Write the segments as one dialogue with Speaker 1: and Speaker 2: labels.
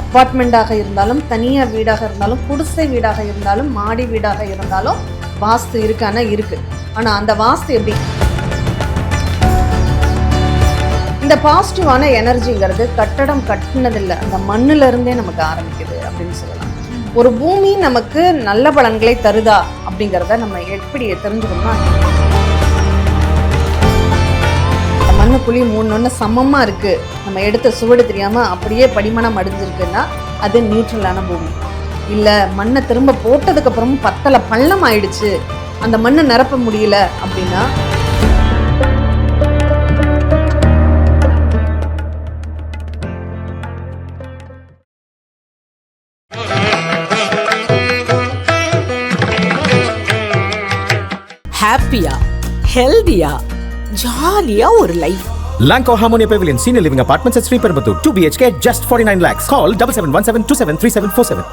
Speaker 1: அப்பார்ட்மெண்ட்டாக இருந்தாலும் தனியாக வீடாக இருந்தாலும் குடிசை வீடாக இருந்தாலும் மாடி வீடாக இருந்தாலும் வாஸ்து இருக்கானா இருக்கு. ஆனால் அந்த வாஸ்து எப்படி? இந்த பாசிட்டிவான எனர்ஜிங்கிறது கட்டடம் கட்டினதில்லை. அந்த மண்ணுல இருந்தே நமக்கு ஆரம்பிக்குது அப்படின்னு சொல்லலாம். ஒரு பூமி நமக்கு நல்ல பலன்களை தருதா அப்படிங்கிறத நம்ம எப்படி தெரிஞ்சுக்கணும்னா ஒன்று புள்ளி மூணு ஒன்று சமமாக இருக்குது நம்ம எடுத்த சுவடு தெரியாம அப்படியே படிமனம் அடைஞ்சிருக்குன்னா அது நியூட்ரலான பூமி. இல்லை மண்ணை திரும்ப போட்டதுக்கப்புறமும் பத்தலை பள்ளம் ஆயிடுச்சு. அந்த மண்ணை நிரப்ப முடியல அப்படின்னா?
Speaker 2: ஹாப்பியா ஹெல்தியா ஜாலியா ஒரு life
Speaker 3: Lanco Harmonia Pavilion Senior Living Apartments at Sriperambur 2 BHK just 49 lakhs. Call 7717273747.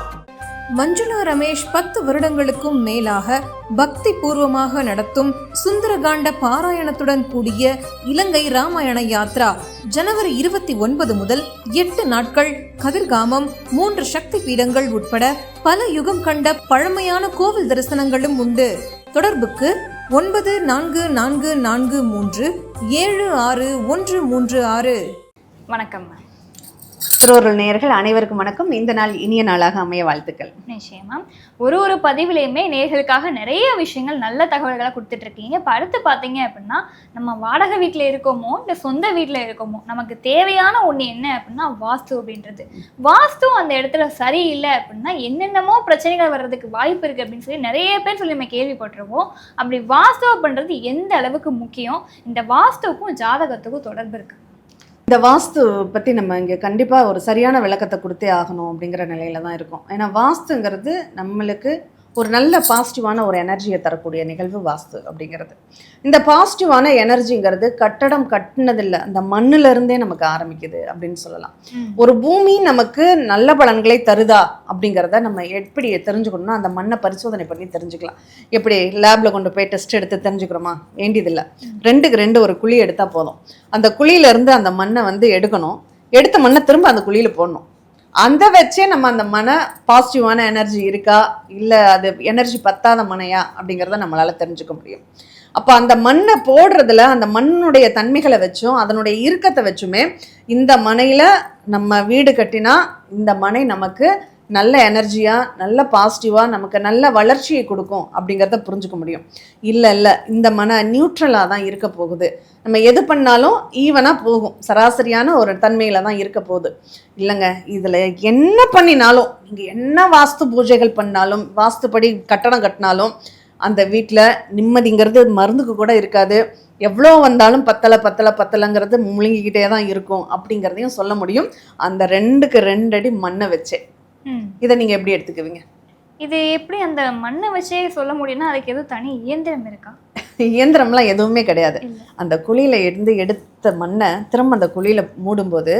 Speaker 4: Manjula Ramesh பத்து வருடங்களுக்கும் மேலாக பக்தி பூர்வமாக நடத்தும் சுந்தரகாண்ட பாராயணத்துடன் கூடிய இலங்கை ராமாயண யாத்ரா ஜனவரி இருபத்தி ஒன்பது முதல் எட்டு நாட்கள் கதிர்காமம் மூன்று சக்தி பீடங்கள் உட்பட பல யுகம் கண்ட பழமையான கோவில் தரிசனங்களும் உண்டு தொடர்புக்கு ஒன்பது நான்கு நான்கு நான்கு மூன்று ஏழு ஆறு ஒன்று மூன்று ஆறு.
Speaker 5: வணக்கம் மேம்
Speaker 1: திருவருள் நேயர்கள் அனைவருக்கும் வணக்கம். இந்த நாள் இனிய நாளாக அமைய வாழ்த்துக்கள்.
Speaker 5: நிச்சயமா ஒரு ஒரு பதிவுலையுமே நேர்களுக்காக நிறைய விஷயங்கள் நல்ல தகவல்களை கொடுத்துட்டு இருக்கீங்க இப்போ அடுத்து பார்த்தீங்க அப்படின்னா நம்ம வாடகை வீட்டில் இருக்கோமோ இல்லை சொந்த வீட்டில் இருக்கோமோ நமக்கு தேவையான ஒன்று என்ன அப்படின்னா வாஸ்து அப்படின்றது. வாஸ்து அந்த இடத்துல சரியில்லை அப்படின்னா என்னென்னமோ பிரச்சனைகள் வர்றதுக்கு வாய்ப்பு இருக்குது அப்படின்னு சொல்லி நிறைய பேர் சொல்லி நம்ம கேள்விப்பட்டிருக்கோம் அப்படி வாஸ்து அப்படின்றது எந்த அளவுக்கு முக்கியம்? இந்த வாஸ்துவுக்கும் ஜாதகத்துக்கும் தொடர்பு இருக்கு.
Speaker 1: இந்த வாஸ்து பற்றி நம்ம இங்கே கண்டிப்பாக ஒரு சரியான விளக்கத்தை கொடுத்தே ஆகணும் அப்படிங்கிற நிலையில தான் இருக்கும். ஏன்னா வாஸ்துங்கிறது நம்மளுக்கு ஒரு நல்ல பாசிட்டிவான ஒரு எனர்ஜியை தரக்கூடிய நிகழ்வு வாஸ்து அப்படிங்கிறது. இந்த பாசிட்டிவான எனர்ஜிங்கிறது கட்டடம் கட்டினதில்லை அந்த மண்ணுல இருந்தே நமக்கு ஆரம்பிக்குது அப்படின்னு சொல்லலாம். ஒரு பூமி நமக்கு நல்ல பலன்களை தருதா அப்படிங்கிறத நம்ம எப்படி தெரிஞ்சுக்கணும்னா அந்த மண்ணை பரிசோதனை பண்ணி தெரிஞ்சுக்கலாம். எப்படி லேப்ல கொண்டு போய் டெஸ்ட் எடுத்து தெரிஞ்சுக்கிறோமா? வேண்டியதில்லை. ரெண்டுக்கு ரெண்டு ஒரு குழி எடுத்தால் போதும். அந்த குழியில இருந்து அந்த மண்ணை வந்து எடுக்கணும். எடுத்த மண்ணை திரும்ப அந்த குழியில போடணும். அந்த வச்சே நம்ம அந்த மன பாசிட்டிவான எனர்ஜி இருக்கா? இல்லை அது எனர்ஜி பத்தாத மனையா? அப்படிங்கிறத நம்மளால் தெரிஞ்சுக்க முடியும். அப்போ அந்த மண்ணை போடுறதுல அந்த மண்ணுடைய தன்மைகளை வச்சும் அதனுடைய இறுக்கத்தை வச்சுமே இந்த மனையில் நம்ம வீடு கட்டினா இந்த மனை நமக்கு நல்ல எனர்ஜியாக நல்ல பாசிட்டிவாக நமக்கு நல்ல வளர்ச்சியை கொடுக்கும் அப்படிங்கிறத புரிஞ்சுக்க முடியும். இல்லை இல்லை இந்த மன நியூட்ரலாக தான் இருக்க போகுது. நம்ம எது பண்ணாலும் ஈவனாக போகும். சராசரியான ஒரு தன்மையில் தான் இருக்க போகுது. இல்லைங்க இதில் என்ன பண்ணினாலும் நீங்கள் என்ன வாஸ்து பூஜைகள் பண்ணாலும் வாஸ்துப்படி கட்டடம் கட்டினாலும் அந்த வீட்டில் நிம்மதிங்கிறது மருந்துக்கு கூட இருக்காது. எவ்வளோ வந்தாலும் பத்தலை பத்தலை பத்தலைங்கிறது முழுங்கிக்கிட்டே தான் இருக்கும் அப்படிங்கிறதையும் சொல்ல முடியும். அந்த ரெண்டுக்கு ரெண்டடி மண்ணை
Speaker 5: வச்சேன்
Speaker 1: இதை நீங்கள் எப்படி எடுத்துக்குவீங்க?
Speaker 5: இது எப்படி அந்த மண்ணை வச்சே சொல்ல முடியும்னா அதுக்கு எதுவும் தனி இயந்திரம் இருக்கா?
Speaker 1: இயந்திரம்லாம் எதுவுமே கிடையாது. அந்த குழியில இருந்து எடுத்த மண்ணை திரும்ப அந்த குழியில மூடும்போது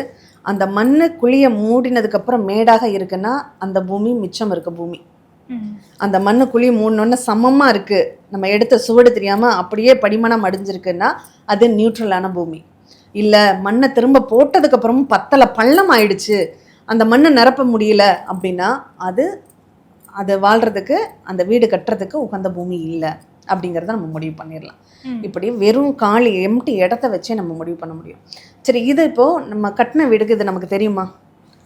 Speaker 1: அந்த மண்ணு குழியை மூடினதுக்கு அப்புறம் மேடாக இருக்குன்னா அந்த பூமி மிச்சம் இருக்க பூமி. அந்த மண்ணு குழி மூடணுன்னு சமமாக இருக்கு. நம்ம எடுத்த சுவடு தெரியாம அப்படியே படிமனம் அடைஞ்சிருக்குன்னா அது நியூட்ரலான பூமி. இல்லை மண்ணை திரும்ப போட்டதுக்கு அப்புறமும் பத்தலை பள்ளம் ஆயிடுச்சு. அந்த மண்ணை நிரப்ப முடியல அப்படின்னா அது அது வாழ்றதுக்கு அந்த வீடு கட்டுறதுக்கு உகந்த பூமி இல்லை அப்படிங்கிறத நம்ம முடிவு பண்ணிடலாம். இப்படி வெறும் காலி எம்டி இடத்த வச்சே நம்ம முடிவு பண்ண முடியும் சரி இது இப்போ நம்ம கட்டின வீடுக்கு இது நமக்கு தெரியுமா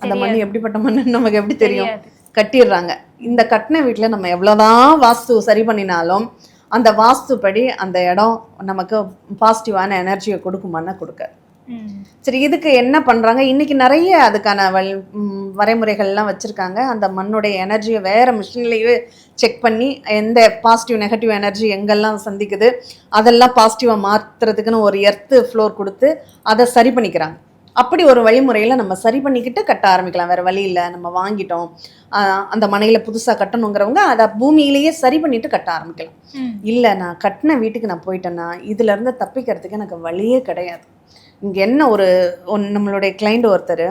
Speaker 1: அந்த மண். எப்படிப்பட்ட மண்ணு நமக்கு எப்படி தெரியும். கட்டிடுறாங்க இந்த கட்டின வீட்டில் நம்ம எவ்வளோதான் வாஸ்து சரி பண்ணினாலும் அந்த வாஸ்துப்படி அந்த இடம் நமக்கு பாசிட்டிவான எனர்ஜியை கொடுக்குமான்னா கொடுக்க
Speaker 5: ம்
Speaker 1: சரி இதுக்கு என்ன பண்ணுறாங்க இன்னைக்கு நிறைய அதுக்கான வல் வரைமுறைகள்லாம் வச்சுருக்காங்க. அந்த மண்ணுடைய எனர்ஜியை வேறு மிஷின்லேயே செக் பண்ணி எந்த பாசிட்டிவ் நெகட்டிவ் எனர்ஜி எங்கெல்லாம் சந்திக்குது அதெல்லாம் பாசிட்டிவாக மாற்றுறதுக்குன்னு ஒரு எர்த்து ஃப்ளோர் கொடுத்து அதை சரி பண்ணிக்கிறாங்க. அப்படி ஒரு வழிமுறையில் நம்ம சரி பண்ணிக்கிட்டு கட்ட ஆரம்பிக்கலாம். வேறு வழி இல்லை. நம்ம வாங்கிட்டோம். அந்த மனையில் புதுசாக கட்டணுங்கிறவங்க அதை பூமியிலேயே சரி பண்ணிட்டு கட்ட ஆரம்பிக்கலாம். இல்லை நான் கட்டின வீட்டுக்கு நான் போயிட்டேன்னா இதுலேருந்து தப்பிக்கிறதுக்கு எனக்கு வழியே கிடையாது. இங்கே என்ன ஒரு ஒன் நம்மளுடைய கிளைண்ட் ஒருத்தர்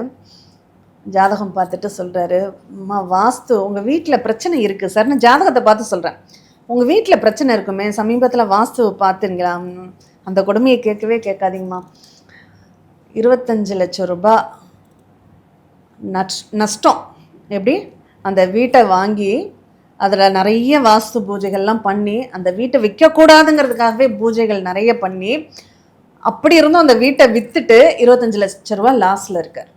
Speaker 1: ஜாதகம் பார்த்துட்டு சொல்கிறாரு அம்மா வாஸ்து உங்கள் வீட்டில் பிரச்சனை இருக்குது சார் நான் ஜாதகத்தை பார்த்து சொல்கிறேன் உங்கள் வீட்டில் பிரச்சனை இருக்குமே சமீபத்தில் வாஸ்து பார்த்துங்களா? அந்த கொடுமையை கேட்கவே கேட்காதீங்கம்மா. இருபத்தஞ்சு லட்சம் ரூபாய் நஷ் நஷ்டம். எப்படி? அந்த வீட்டை வாங்கி அதில் நிறைய வாஸ்து பூஜைகள்லாம் பண்ணி அந்த வீட்டை விற்கக்கூடாதுங்கிறதுக்காகவே பூஜைகள் நிறைய பண்ணி அப்படி இருந்தும் அந்த வீட்டை விற்றுட்டு இருபத்தஞ்சு லட்ச ரூபா லாஸில் இருக்கார்.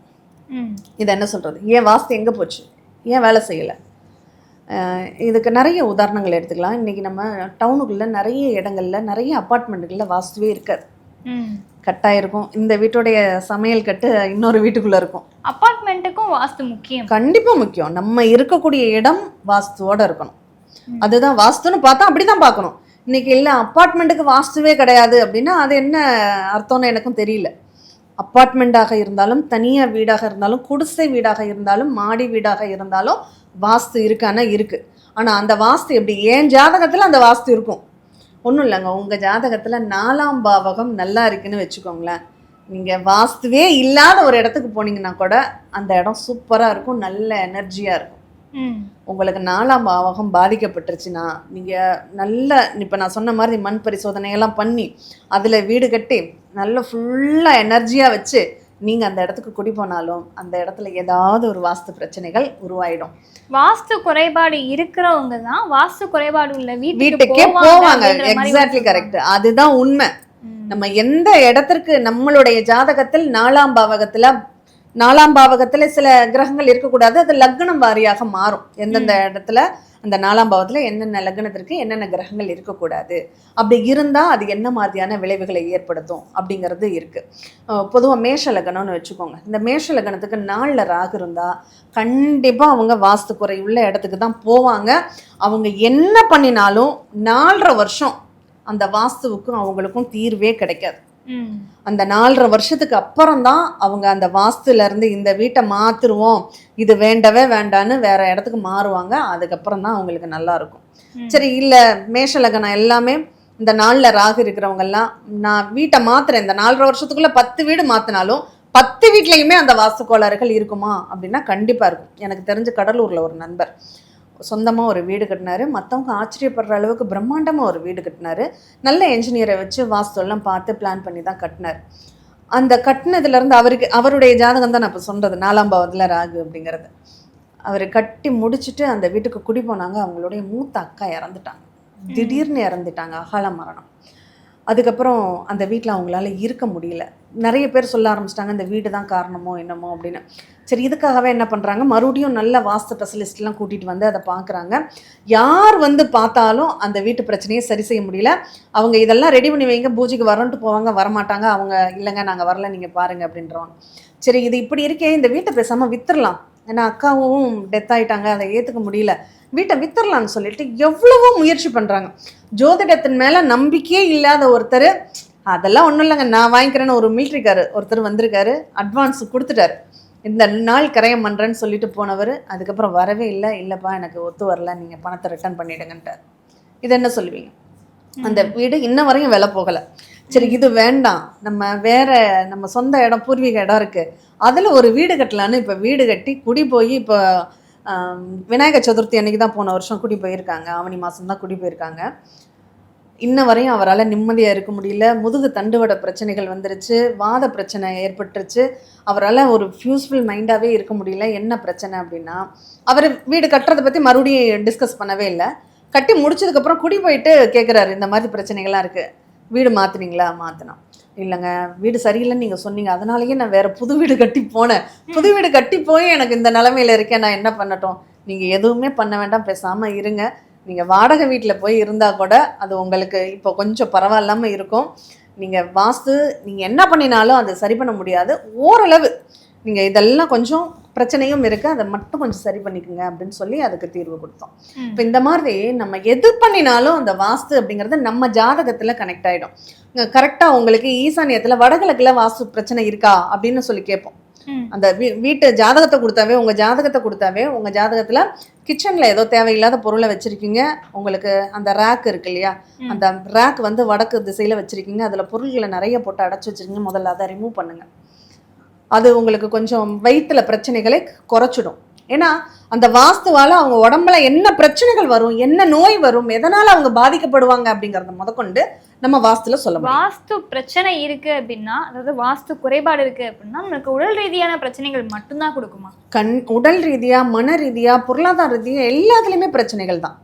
Speaker 1: இதை என்ன சொல்கிறது ஏன் வாஸ்து எங்கே போச்சு? ஏன் வேலை செய்யலை? இதுக்கு நிறைய உதாரணங்கள் எடுத்துக்கலாம். இன்றைக்கி நம்ம டவுனுக்குள்ளே நிறைய இடங்கள்ல நிறைய அப்பார்ட்மெண்ட்டுகளில் வாஸ்துவே இருக்காது.
Speaker 5: ம்.
Speaker 1: கட்டாயிருக்கும் இந்த வீட்டுடைய சமையல் கட்டு இன்னொரு வீட்டுக்குள்ளே இருக்கும்.
Speaker 5: அப்பார்ட்மெண்ட்டுக்கும் வாஸ்து முக்கியம்.
Speaker 1: கண்டிப்பாக முக்கியம். நம்ம இருக்கக்கூடிய இடம் வாஸ்துவோட இருக்கணும். அதுதான் வாஸ்துன்னு பார்த்தா அப்படி தான் பார்க்கணும். இன்றைக்கி இல்லை அப்பார்ட்மெண்ட்டுக்கு வாஸ்துவே கிடையாது அப்படின்னா அது என்ன அர்த்தம்னு எனக்கும் தெரியல. அப்பார்ட்மெண்ட்டாக இருந்தாலும் தனியாக வீடாக இருந்தாலும் குடிசை வீடாக இருந்தாலும் மாடி வீடாக இருந்தாலும் வாஸ்து இருக்கானா இருக்குது ஆனால் அந்த வாஸ்து எப்படி? ஏன் ஜாதகத்தில் அந்த வாஸ்து இருக்கும். ஒன்றும் இல்லைங்க உங்கள் ஜாதகத்தில் நாலாம் பாவகம் நல்லா இருக்குன்னு வச்சுக்கோங்களேன். நீங்கள் வாஸ்துவே இல்லாத ஒரு இடத்துக்கு போனீங்கன்னா கூட அந்த இடம் சூப்பராக இருக்கும் நல்ல எனர்ஜியாக இருக்கும். உங்களுக்கு நாலாம் பாவகம் பாதிக்கப்பட்டுருச்சுன்னா நீங்கள் நல்ல இப்போ நான் சொன்ன மாதிரி மண் பரிசோதனையெல்லாம் பண்ணி அதில் வீடு கட்டி நல்ல ஃபுல்லாக எனர்ஜியாக வச்சு நீங்கள் அந்த இடத்துக்கு குடி போனாலும் அந்த இடத்துல ஏதாவது ஒரு வாஸ்து பிரச்சனைகள் உருவாயிடும்.
Speaker 5: வாஸ்து குறைபாடு இருக்கிறவங்க தான் வாஸ்து குறைபாடு உள்ள வீட்டுக்கு
Speaker 1: போவாங்க எக்ஸாக்ட்லி. கரெக்ட் அதுதான் உண்மை. நம்ம எந்த இடத்திற்கு நம்மளுடைய ஜாதகத்தில் நாலாம் பாவகத்துல நாலாம் பாவகத்துல சில கிரகங்கள் இருக்கக்கூடாது. அது லக்னம் வாரியாக மாறும். எந்தெந்த இடத்துல? அந்த நாலாம் பாவத்துல என்னென்ன லக்னத்திற்கு என்னென்ன கிரகங்கள் இருக்கக்கூடாது? அப்படி இருந்தா அது என்ன மாதிரியான விளைவுகளை ஏற்படுத்தும்? அப்படிங்கிறது இருக்கு. பொதுவாக மேஷ லக்னம்னு வச்சுக்கோங்க. இந்த மேஷ லக்னத்துக்கு நாளில் ராகு இருந்தா கண்டிப்பா அவங்க வாஸ்து குறை உள்ள இடத்துக்கு தான் போவாங்க. அவங்க என்ன பண்ணினாலும் நாலரை வருஷம் அந்த வாஸ்துவுக்கும் அவங்களுக்கும் தீர்வே கிடைக்காது. அந்த நாலரை வருஷத்துக்கு அப்புறம் தான் அவங்க அந்த வாஸ்துல இருந்து இந்த வீட்டை மாத்துருவோம் இது வேண்டவே வேண்டான்னு வேற இடத்துக்கு மாறுவாங்க அதுக்கப்புறம் தான் அவங்களுக்கு நல்லா இருக்கும். சரி இல்ல மேஷலகனம் எல்லாமே இந்த நாள்ல ராகு இருக்கிறவங்க எல்லாம் நான் வீட்டை மாத்துறேன் இந்த நாலரை வருஷத்துக்குள்ள பத்து வீடு மாத்தினாலும் பத்து வீட்லயுமே அந்த வாஸ்து கோளாறுகள் இருக்குமா? அப்படின்னா கண்டிப்பா இருக்கும். எனக்கு தெரிஞ்ச கடலூர்ல ஒரு நண்பர். சொந்தமாக ஒரு வீடு கட்டினாரு. மற்றவங்க ஆச்சரியப்படுற அளவுக்கு பிரம்மாண்டமாக ஒரு வீடு கட்டினாரு. நல்ல என்ஜினியரை வச்சு வாஸ்து எல்லாம் பார்த்து பிளான் பண்ணி தான் கட்டினார். அந்த கட்டினதுலேருந்து அவருக்கு அவருடைய ஜாதகம் தான் நான் இப்போ சொல்கிறது நாலாம் பாவத்தில் ராகு அப்படிங்கிறது. அவர் கட்டி முடிச்சுட்டு அந்த வீட்டுக்கு குடி போனாங்க. அவங்களுடைய மூத்த அக்கா இறந்துட்டாங்க. திடீர்னு இறந்துட்டாங்க. அகால மரணம். அதுக்கப்புறம் அந்த வீட்டில் அவங்களால இருக்க முடியல. நிறைய பேர் சொல்ல ஆரம்பிச்சிட்டாங்க இந்த வீடு தான் காரணமோ என்னமோ அப்படின்னு. சரி இதுக்காகவே என்ன பண்ணுறாங்க மறுபடியும் நல்ல வாஸ்து ஸ்பெஷலிஸ்ட்லாம் கூட்டிகிட்டு வந்து அதை பார்க்குறாங்க. யார் வந்து பார்த்தாலும் அந்த வீட்டு பிரச்சனையை சரி செய்ய முடியல. அவங்க இதெல்லாம் ரெடி பண்ணி வைங்க பூஜைக்கு வரன்ட்டு போவாங்க வரமாட்டாங்க. அவங்க இல்லைங்க நாங்கள் வரல நீங்கள் பாருங்க அப்படின்றவாங்க. சரி இது இப்படி இருக்கே இந்த வீட்டை பேசாமல் வித்துடலாம் ஏன்னா அக்காவும் டெத் ஆகிட்டாங்க அதை ஏற்றுக்க முடியல. வீட்டை வித்துடலான்னு சொல்லிட்டு எவ்வளவோ முயற்சி பண்ணுறாங்க ஜோதிடத்தின் மேலே நம்பிக்கையே இல்லாத ஒருத்தர் அதெல்லாம் ஒன்றும் இல்லைங்க. நான் வாங்கிக்கிறேன்னு ஒரு மிலிட்ரிக்காரு ஒருத்தர் வந்திருக்காரு. அட்வான்ஸ் கொடுத்துட்டாரு. இந்த நாள் கரையம் பண்ணுறேன்னு சொல்லிட்டு போனவர் அதுக்கப்புறம் வரவே இல்லை. இல்லைப்பா எனக்கு ஒத்து வரல. நீங்கள் பணத்தை ரிட்டர்ன் பண்ணிடுங்கன்ட்டார். இது என்ன சொல்லுவீங்க? அந்த வீடு இன்ன வரையும் விலை போகலை. சரி இது வேண்டாம். நம்ம வேற நம்ம சொந்த இடம் பூர்வீக இடம் இருக்கு. அதில் ஒரு வீடு கட்டலான்னு இப்போ வீடு கட்டி குடி போய் இப்போ விநாயகர் சதுர்த்தி அன்னைக்கு தான் போன வருஷம் குடி போயிருக்காங்க. ஆவணி மாதம் தான் குடி போயிருக்காங்க. இன்ன வரையும் அவரால் நிம்மதியாக இருக்க முடியல. முதுகு தண்டுவட பிரச்சனைகள் வந்துருச்சு. வாத பிரச்சனை ஏற்பட்டுருச்சு. அவரால் ஒரு ஃபியூஸ்ஃபுல் மைண்டாகவே இருக்க முடியல. என்ன பிரச்சனை அப்படின்னா அவர் வீடு கட்டுறதை பற்றி மறுபடியும் டிஸ்கஸ் பண்ணவே இல்லை. கட்டி முடிச்சதுக்கப்புறம் குடி போயிட்டு கேட்குறாரு இந்த மாதிரி பிரச்சனைகள்லாம் இருக்குது வீடு மாற்றுனீங்களா மாற்றினோம் இல்லைங்க வீடு சரியில்லைன்னு நீங்கள் சொன்னீங்க. அதனாலேயே நான் வேறு புது வீடு கட்டி போனேன். புது வீடு கட்டி போய் எனக்கு இந்த நிலமையில இருக்கேன். நான் என்ன பண்ணட்டும்? நீங்கள் எதுவுமே பண்ண வேண்டாம். பேசாமல் இருங்க. நீங்கள் வாடகை வீட்டில் போய் இருந்தால் கூட அது உங்களுக்கு இப்போ கொஞ்சம் பரவாயில்லாமல் இருக்கும். நீங்கள் வாஸ்து நீங்கள் என்ன பண்ணினாலும் அதை சரி பண்ண முடியாது. ஓரளவு நீங்கள் இதெல்லாம் கொஞ்சம் பிரச்சனையும் இருக்குது அதை மட்டும் கொஞ்சம் சரி பண்ணிக்கோங்க அப்படின்னு சொல்லி அதுக்கு தீர்வு கொடுத்தோம். இப்போ இந்த மாதிரி நம்ம எது பண்ணினாலும் அந்த வாஸ்து அப்படிங்கிறது நம்ம ஜாதகத்தில் கனெக்ட் ஆகிடும் கரெக்டாக உங்களுக்கு ஈசானியத்தில் வடகிழக்கில் வாஸ்து பிரச்சனை இருக்கா அப்படின்னு சொல்லி கேட்போம். அந்த வீட்டு ஜாதகத்தை கொடுத்தாவே உங்கள் ஜாதகத்தை கொடுத்தாவே உங்கள் ஜாதகத்தில் கிச்சனில் ஏதோ தேவையில்லாத பொருளை வச்சுருக்கீங்க. உங்களுக்கு அந்த ரேக் இருக்கு இல்லையா. அந்த ரேக் வந்து வடக்கு திசையில் வச்சுருக்கீங்க. அதில் பொருள்களை நிறைய போட்டு அடைச்சி வச்சிருக்கீங்க. முதல்ல அதை ரிமூவ் பண்ணுங்கள் அது உங்களுக்கு கொஞ்சம் வயிற்றுல பிரச்சனைகளை குறைச்சிடும். ஏன்னா அந்த வாஸ்துவால அவங்க உடம்புல என்ன பிரச்சனைகள் வரும் என்ன நோய் வரும் எதனால அவங்க பாதிக்கப்படுவாங்க அப்படிங்கறத முதற்கொண்டு நம்ம வாஸ்துல சொல்ல முடியும்.
Speaker 5: வாஸ்து பிரச்சனை இருக்கு அப்படின்னா அதாவது வாஸ்து குறைபாடு இருக்கு அப்படின்னா நமக்கு உடல் ரீதியான பிரச்சனைகள் மட்டும்தான் கொடுக்குமா?
Speaker 1: கண் உடல் ரீதியா மன ரீதியா பொருளாதார ரீதியா எல்லாத்துலயுமே பிரச்சனைகள் தான்.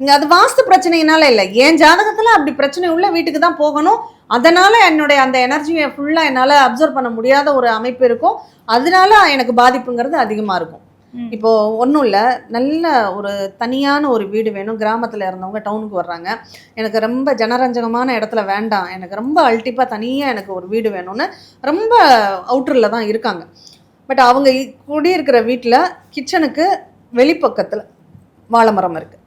Speaker 1: இங்க அது வாஸ்து பிரச்சனையினால இல்லை. என் ஜாதகத்துல அப்படி பிரச்சனை உள்ள வீட்டுக்கு தான் போகணும். அதனால என்னுடைய அந்த எனர்ஜியை ஃபுல்லா என்னால அப்சர்வ் பண்ண முடியாத ஒரு அமைப்பு இருக்கும். அதனால எனக்கு பாதிப்புங்கிறது அதிகமா இருக்கும். இப்போ ஒன்றும் இல்லை நல்ல ஒரு தனியான ஒரு வீடு வேணும். கிராமத்தில் இருந்தவங்க டவுனுக்கு வர்றாங்க. எனக்கு ரொம்ப ஜனரஞ்சகமான இடத்துல வேண்டாம். எனக்கு ரொம்ப அல்டிப்பாக தனியாக எனக்கு ஒரு வீடு வேணும்னு ரொம்ப அவுட்டரில் தான் இருக்காங்க. பட் அவங்க குடியிருக்கிற வீட்டில் கிச்சனுக்கு வெளிப்பக்கத்தில் வாழை மரம் இருக்குது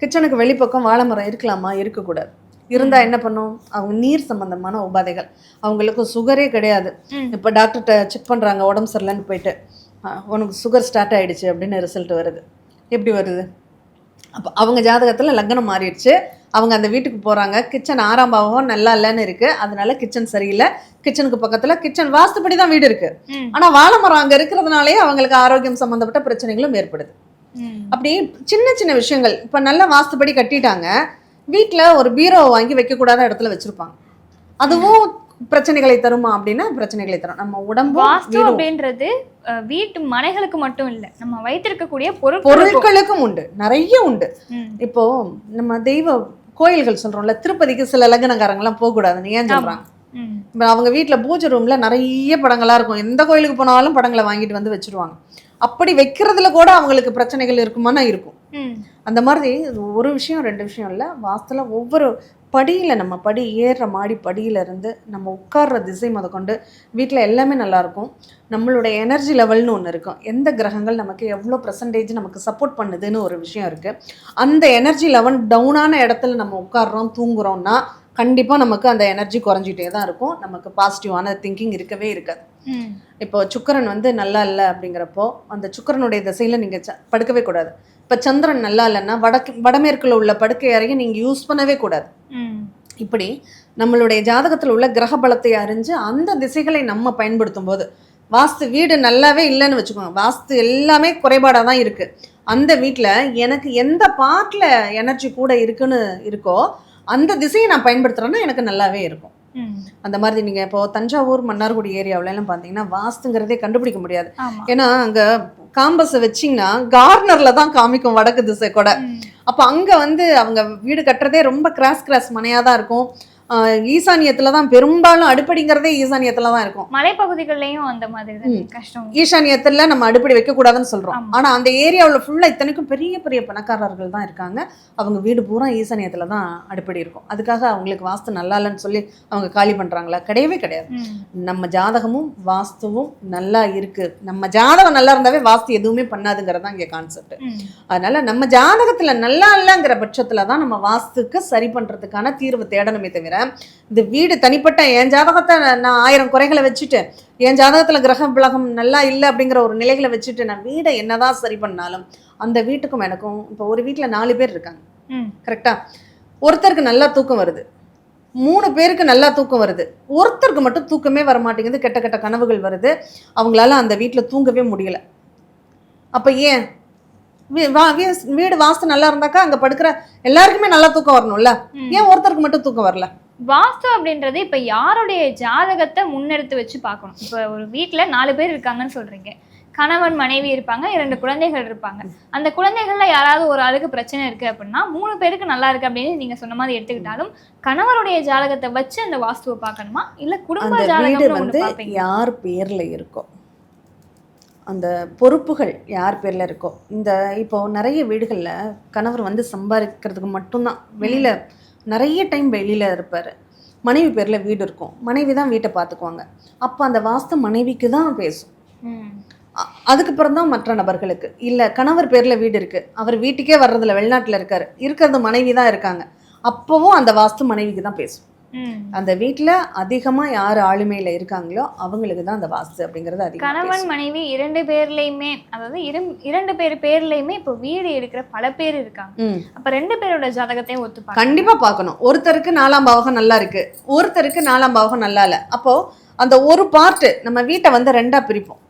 Speaker 1: கிச்சனுக்கு வெளிப்பக்கம் வாழை மரம் இருக்கலாமா? இருக்கக்கூடாது. இருந்தால் என்ன பண்ணும்? அவங்க நீர் சம்பந்தமான உபாதைகள். அவங்களுக்கு சுகரே கிடையாது. இப்போ டாக்டர்கிட்ட செக் பண்ணுறாங்க உடம்பு சரியில்லைன்னு போயிட்டு. "ஆ, உனக்கு சுகர் ஸ்டார்ட் ஆயிடுச்சு அப்படின்னு ரிசல்ட் வருது. எப்படி வருது? அப்போ அவங்க ஜாதகத்தில் லக்னம் மாறிடுச்சு. அவங்க அந்த வீட்டுக்கு போகிறாங்க கிச்சன் ஆறாம் பாவம் நல்லா இல்லைன்னு இருக்குது அதனால கிச்சன் சரியில்லை. கிச்சனுக்கு பக்கத்தில் கிச்சன் வாஸ்துப்படி தான் வீடு இருக்குது. ஆனால் வாழை மரம் அங்கே இருக்கிறதுனாலே அவங்களுக்கு ஆரோக்கியம் சம்மந்தப்பட்ட பிரச்சனைகளும் ஏற்படுது. அப்படி சின்ன சின்ன விஷயங்கள். இப்போ நல்ல வாஸ்துப்படி கட்டிட்டாங்க. வீட்டில் ஒரு பீரோ வாங்கி வைக்கக்கூடாத இடத்துல வச்சுருப்பாங்க. அதுவும் பிரச்சனைகளை தருமா அப்படின்னா பிரச்சனைகளை தரும். நம்ம உடம்பும்
Speaker 5: வாஸ்து அப்படின்றது வீட்டு மனைகளுக்கு மட்டும் இல்ல நம்ம வைத்திருக்கக்கூடிய பொருட்கள்
Speaker 1: பொருட்களுக்கும் உண்டு. நிறைய உண்டு. இப்போ நம்ம தெய்வ கோயில்கள் சொல்றோம்ல திருப்பதிக்கு சில லக்னக்காரங்களாம் போகக்கூடாதுன்னு ஏன் சொல்றாங்க. இப்போ அவங்க வீட்டில் பூஜை ரூம்ல நிறைய படங்களா இருக்கும். எந்த கோயிலுக்கு போனாலும் படங்களை வாங்கிட்டு வந்து வச்சிருவாங்க. அப்படி வைக்கிறதுல கூட அவங்களுக்கு பிரச்சனைகள் இருக்குமானா இருக்கும். அந்த மாதிரி ஒரு விஷயம் ரெண்டு விஷயம் இல்லை. வாஸ்துல ஒவ்வொரு படியில் நம்ம படி ஏறுற மாடி படியில இருந்து நம்ம உட்கார்ற திசை முதற்கொண்டு வீட்டில் எல்லாமே நல்லா இருக்கும். நம்மளுடைய எனர்ஜி லெவல்னு ஒன்று இருக்கும். எந்த கிரகங்கள் நமக்கு எவ்வளோ பர்சன்டேஜ் நமக்கு சப்போர்ட் பண்ணுதுன்னு ஒரு விஷயம் இருக்குது அந்த எனர்ஜி லெவல் டவுனான இடத்துல நம்ம உட்கார்றோம் தூங்குறோம்னா கண்டிப்பாக நமக்கு அந்த எனர்ஜி குறைஞ்சிட்டே தான் இருக்கும். நமக்கு பாசிட்டிவான திங்கிங் இருக்கவே இருக்காது. இப்போ சுக்கிரன் வந்து நல்லா இல்லை அப்படிங்கிறப்போ அந்த சுக்கிரனுடைய திசையில் நீங்கள் படுக்கவே கூடாது. இப்போ சந்திரன் நல்லா இல்லைன்னா வடக்கு வடமேற்குல உள்ள படுக்கை அறையை நீங்கள் யூஸ் பண்ணவே கூடாது. இப்படி நம்மளுடைய ஜாதகத்தில் உள்ள கிரக பலத்தை அறிஞ்சு அந்த திசைகளை நம்ம பயன்படுத்தும் போது வாஸ்து வீடு நல்லாவே இல்லைன்னு வச்சுக்கோங்க. வாஸ்து எல்லாமே குறைபாடாக தான் இருக்குது அந்த வீட்டில் எனக்கு எந்த பார்ட்டில் எனர்ஜி கூட இருக்குன்னு இருக்கோ அந்த திசையை நான் பயன்படுத்துகிறேன்னா எனக்கு நல்லாவே இருக்கும். அந்த மாதிரி நீங்கள் இப்போ தஞ்சாவூர் மன்னார்குடி ஏரியாவுல எல்லாம் பார்த்தீங்கன்னா வாஸ்துங்கிறதே கண்டுபிடிக்க முடியாது. ஏன்னா அங்கே காம்பஸை வச்சிங்கன்னா கார்னரில் தான் காமிக்கும் வடக்கு திசை கூட. அப்போ அங்கே வந்து அவங்க வீடு கட்டுறதே ரொம்ப கிராஸ் கிராஸ் மனையாக தான் இருக்கும் ஈசானியத்தில் தான் பெரும்பாலும் அடுப்படிங்கிறதே ஈசானியத்தில் தான் இருக்கும்.
Speaker 5: மலைப்பகுதிகள்லயும் அந்த மாதிரி. கஷ்டம்.
Speaker 1: ஈசானியத்தில் நம்ம அடுப்படி வைக்கக்கூடாதுன்னு சொல்கிறோம்
Speaker 5: ஆமா.
Speaker 1: ஆனால் அந்த ஏரியாவில் ஃபுல்லாக இத்தனைக்கும் பெரிய பெரிய பணக்காரர்கள் தான் இருக்காங்க. அவங்க வீடு பூரா ஈசானியத்தில் தான் அடுப்படி இருக்கும். அதுக்காக அவங்களுக்கு வாஸ்து நல்லா இல்லைன்னு சொல்லி அவங்க காலி பண்ணுறாங்களா கிடையவே கிடையாது. நம்ம ஜாதகமும் வாஸ்துவும் நல்லா இருக்கு. நம்ம ஜாதகம் நல்லா இருந்தாவே வாஸ்து எதுவுமே பண்ணாதுங்கிறது தான் இங்கே கான்செப்ட். அதனால நம்ம ஜாதகத்துல நல்லா இல்லைங்கிற பட்சத்துல தான் நம்ம வாஸ்துக்கு சரி பண்றதுக்கான தீர்வு தேடணுமே தவிர இந்த வீடு தனிப்பட்ட என் ஜாதகத்தை நான் ஆயிரம் குறைகளை வச்சுட்டு என் ஜாதகத்துல கிரக பலகம் நல்லா இல்லை அப்படிங்கிற ஒரு நிலைகளை வச்சுட்டு நான் வீடை என்னதான் சரி பண்ணாலும் அந்த வீட்டுக்கும் எனக்கும் இப்போ ஒரு வீட்டுல நாலு பேர் இருக்காங்க. கரெக்டா ஒருத்தருக்கு நல்லா தூக்கம் வருது. மூணு பேருக்கு நல்லா தூக்கம் வருது. ஒருத்தருக்கு மட்டும் தூக்கமே வர மாட்டேங்குது கெட்ட கெட்ட கனவுகள் வருது. அவங்களால அந்த வீட்டில் தூங்கவே முடியல. அப்போ ஏன்? வீடு வாஸ்து நல்லா இருந்தாக்கா அங்கே படுக்கிற எல்லாருக்குமே நல்லா தூக்கம் வரணும்ல. ஏன் ஒருத்தருக்கு மட்டும் தூக்கம் வரல?
Speaker 5: வாஸ்து அப்படின்றது இப்ப யாருடைய ஜாதகத்தை முன்னெடுத்து வச்சு பார்க்கணும்? இப்ப ஒரு வீட்ல நாலு பேர் இருக்காங்கன்னு சொல்றீங்க. கணவன் மனைவி இருப்பாங்க இரண்டு குழந்தைகள் இருப்பாங்க. அந்த குழந்தைகள்ல யாராவது ஒரு ஆளுக்கு பிரச்சனை இருக்கு அப்படின்னா மூணு பேருக்கு நல்லா இருக்கு அப்படின்னு நீங்க சொன்ன மாதிரி எடுத்துக்கிட்டாலும் கணவருடைய ஜாதகத்தை வச்சு அந்த வாஸ்துவை பார்க்கணுமா? இல்ல குடும்ப ஜாதகம்
Speaker 1: வந்து யார் பேர்ல இருக்கோ. அந்த பொறுப்புகள் யார் பேர்ல இருக்கோ. இந்த இப்போ நிறைய வீடுகளில் கணவர் வந்து சம்பாதிக்கிறதுக்கு மட்டும்தான். வெளியில நிறைய டைம் வெளியில இருப்பார். மனைவி பேர்ல வீடு இருக்கும். மனைவி தான் வீட்டை பார்த்துக்குவாங்க. அப்போ அந்த வாஸ்து மனைவிக்கு தான் பேசும். அதுக்கப்புறம் தான் மற்ற நபர்களுக்கு. இல்லை கணவர் பேரில் வீடு இருக்குது அவர் வீட்டுக்கே வர்றதில்ல வெளிநாட்டில் இருக்காரு. இருக்கிறது மனைவி தான் இருக்காங்க. அப்போவும் அந்த வாஸ்து மனைவிக்கு தான் பேசும். அந்த வீட்டில் அதிகமாக யார் ஆளுமையில் இருக்காங்களோ அவங்களுக்கு தான் அந்த வாஸ்து அப்படிங்கிறது அதிகம்
Speaker 5: கணவன் மனைவி இரண்டு பேர்லயுமே அதாவது இரும்- இரண்டு பேர் பேர்லயுமே இப்போ வீடு எடுக்கிற பல பேர் இருக்காங்க. அப்ப ரெண்டு பேரோட ஜாதகத்தையும் ஒத்துப்பாங்க.
Speaker 1: கண்டிப்பா பார்க்கணும். ஒருத்தருக்கு நாலாம் பாவகம் நல்லா இருக்கு. ஒருத்தருக்கு நாலாம் பாவகம் நல்லா இல்லை. அப்போ அந்த ஒரு பார்ட்டு நம்ம வீட்டை வந்து ரெண்டா பிரிப்போம்.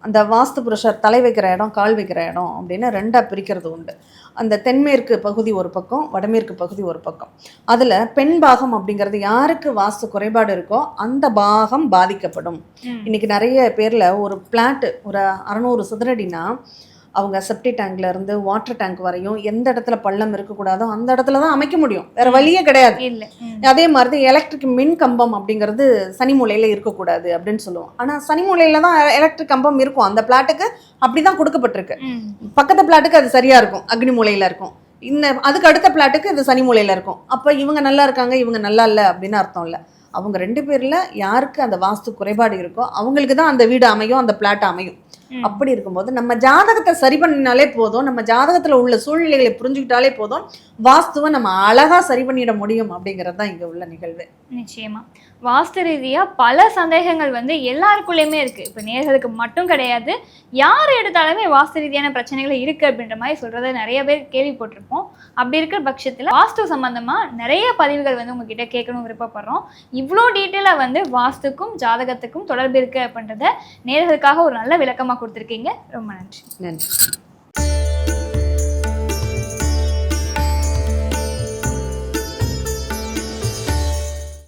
Speaker 1: அந்த வாஸ்து புருஷர் தலை வைக்கிற இடம் கால் வைக்கிற இடம் அப்படின்னு ரெண்டாக பிரிக்கிறது உண்டு. அந்த தென்மேற்கு பகுதி ஒரு பக்கம் வடமேற்கு பகுதி ஒரு பக்கம். அதில் பெண் பாகம் அப்படிங்கிறது யாருக்கு வாஸ்து குறைபாடு இருக்கோ அந்த பாகம் பாதிக்கப்படும்.
Speaker 5: ம்.
Speaker 1: இன்னைக்கு நிறைய பேரில் ஒரு பிளாட்டு ஒரு அறநூறு சதுரடினா அவங்க செப்டி டேங்க்ல இருந்து வாட்டர் டேங்க் வரையும் எந்த இடத்துல பள்ளம் இருக்கக்கூடாதோ அந்த இடத்துல தான் அமைக்க முடியும். வேற வழியே கிடையாது.
Speaker 5: இல்ல.
Speaker 1: அதே மாதிரி எலக்ட்ரிக் மின் கம்பம் அப்படிங்கிறது சனி மூலையில இருக்கக்கூடாது அப்படின்னு சொல்லுவோம். ஆனா சனி மூலையில தான் எலக்ட்ரிக் கம்பம் இருக்கும். அந்த பிளாட்டுக்கு அப்படிதான் கொடுக்கப்பட்டிருக்கு.
Speaker 5: ம்.
Speaker 1: பக்கத்து பிளாட்டுக்கு அது சரியா இருக்கும். அக்னி மூலையில இருக்கும். இந்த அதுக்கு அடுத்த பிளாட்டுக்கு இது சனி மூலையில இருக்கும். அப்ப இவங்க நல்லா இருக்காங்க இவங்க நல்லா இல்லை அப்படின்னு அர்த்தம் இல்லை. அவங்க ரெண்டு பேர்ல யாருக்கு அந்த வாஸ்து குறைபாடு இருக்கோ அவங்களுக்கு தான் அந்த வீடு அமையும் அந்த பிளாட் அமையும். அப்படி இருக்கும்போது நம்ம ஜாதகத்தை சரி பண்ணினாலே போதும். நம்ம ஜாதகத்துல உள்ள சூழ்நிலைகளை புரிஞ்சுக்கிட்டாலே போதும். வாஸ்துவை நம்ம அழகா சரி பண்ணிட முடியும் அப்படிங்கிறது தான் இங்க உள்ள நிகழ்வு.
Speaker 5: நிச்சயமா. வாஸ்து ரீதியா பல சந்தேகங்கள் வந்து எல்லாருக்குள்ளேயுமே இருக்கு. இப்ப நேர்களுக்கு மட்டும் கிடையாது. யார் எடுத்தாலுமே வாஸ்து ரீதியான பிரச்சனைகள் இருக்கு அப்படின்ற மாதிரி சொல்றத நிறைய பேர் கேள்விப்பட்டிருப்போம். அப்படி இருக்கிற பட்சத்துல வாஸ்து சம்பந்தமா நிறைய பதிவுகள் வந்து உங்ககிட்ட கேட்கணும் விருப்பப்படுறோம். இவ்வளோ டீட்டெயிலா வந்து வாஸ்துக்கும் ஜாதகத்துக்கும் தொடர்பு இருக்கு அப்படின்றத நேர்களுக்காக ஒரு நல்ல விளக்கமா கொடுத்துருக்கீங்க. ரொம்ப நன்றி.
Speaker 1: நன்றி.